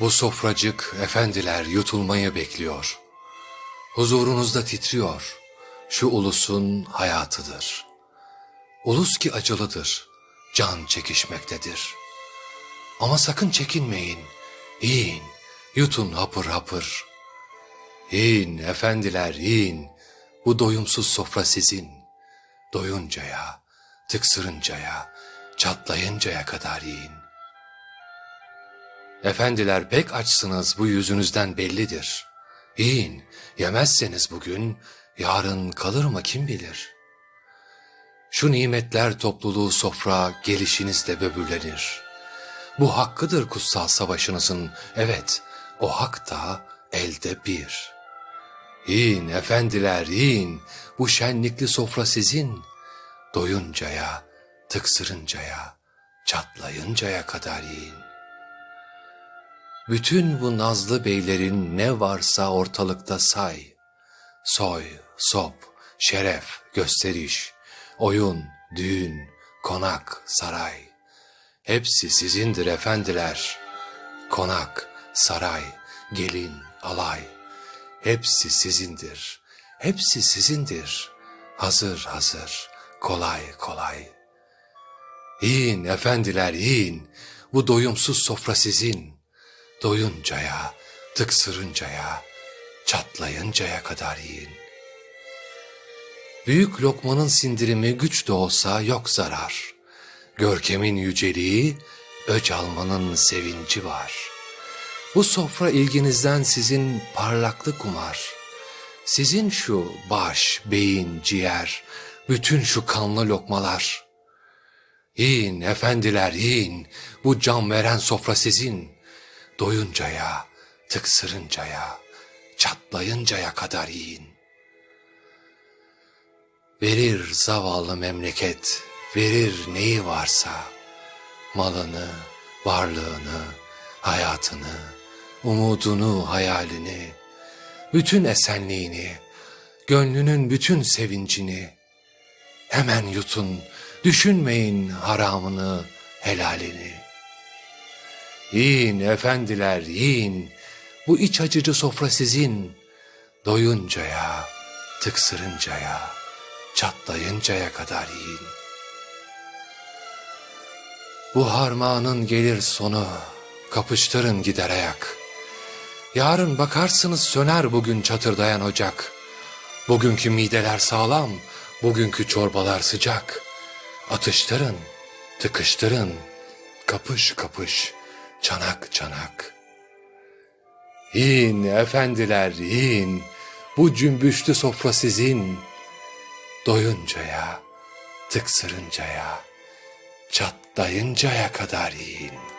Bu sofracık efendiler yutulmayı bekliyor. Huzurunuzda titriyor. Şu ulusun hayatıdır. Ulus ki acılıdır. Can çekişmektedir. Ama sakın çekinmeyin. Yiyin, yutun hapır hapır. Yiyin efendiler yiyin. Bu doyumsuz sofra sizin. Doyuncaya, tıksırıncaya, çatlayıncaya kadar yiyin. Efendiler pek açsınız bu yüzünüzden bellidir. Yiyin, yemezseniz bugün, yarın kalır mı kim bilir. Şu nimetler topluluğu sofra gelişinizle böbürlenir. Bu hakkıdır kutsal savaşınızın, evet, o hak da elde bir. Yiyin efendiler yiyin, bu şenlikli sofra sizin. Doyuncaya, tıksırıncaya, çatlayıncaya kadar yiyin. Bütün bu nazlı beylerin ne varsa ortalıkta say. Soy, sop, şeref, gösteriş, oyun, düğün, konak, saray. Hepsi sizindir efendiler. Konak, saray, gelin, alay. Hepsi sizindir. Hepsi sizindir. Hazır hazır, kolay kolay. Yiyin efendiler yiyin. Bu doyumsuz sofra sizin. Doyuncaya, tıksırıncaya, çatlayıncaya kadar yiyin. Büyük lokmanın sindirimi güç de olsa yok zarar. Görkemin yüceliği, öc almanın sevinci var. Bu sofra ilginizden sizin parlaklık umar. Sizin şu baş, beyin, ciğer, bütün şu kanlı lokmalar. Yiyin efendiler yiyin, bu can veren sofra sizin. Doyuncaya, tıksırıncaya, çatlayıncaya kadar yiyin. Verir zavallı memleket, verir neyi varsa, malını, varlığını, hayatını, umudunu, hayalini, bütün esenliğini, gönlünün bütün sevincini. Hemen yutun, düşünmeyin haramını, helalini. Yiyin efendiler yiyin, bu iç acıcı sofra sizin. Doyuncaya, tıksırıncaya, çatlayıncaya kadar yiyin. Bu harmanın gelir sonu, kapıştırın gider ayak. Yarın bakarsınız söner bugün çatırdayan ocak. Bugünkü mideler sağlam, bugünkü çorbalar sıcak. Atıştırın, tıkıştırın, kapış kapış, çanak çanak. Yiyin efendiler yiyin, bu cümbüşlü sofra sizin. Doyuncaya, tıksırıncaya, çatlayıncaya kadar yiyin.''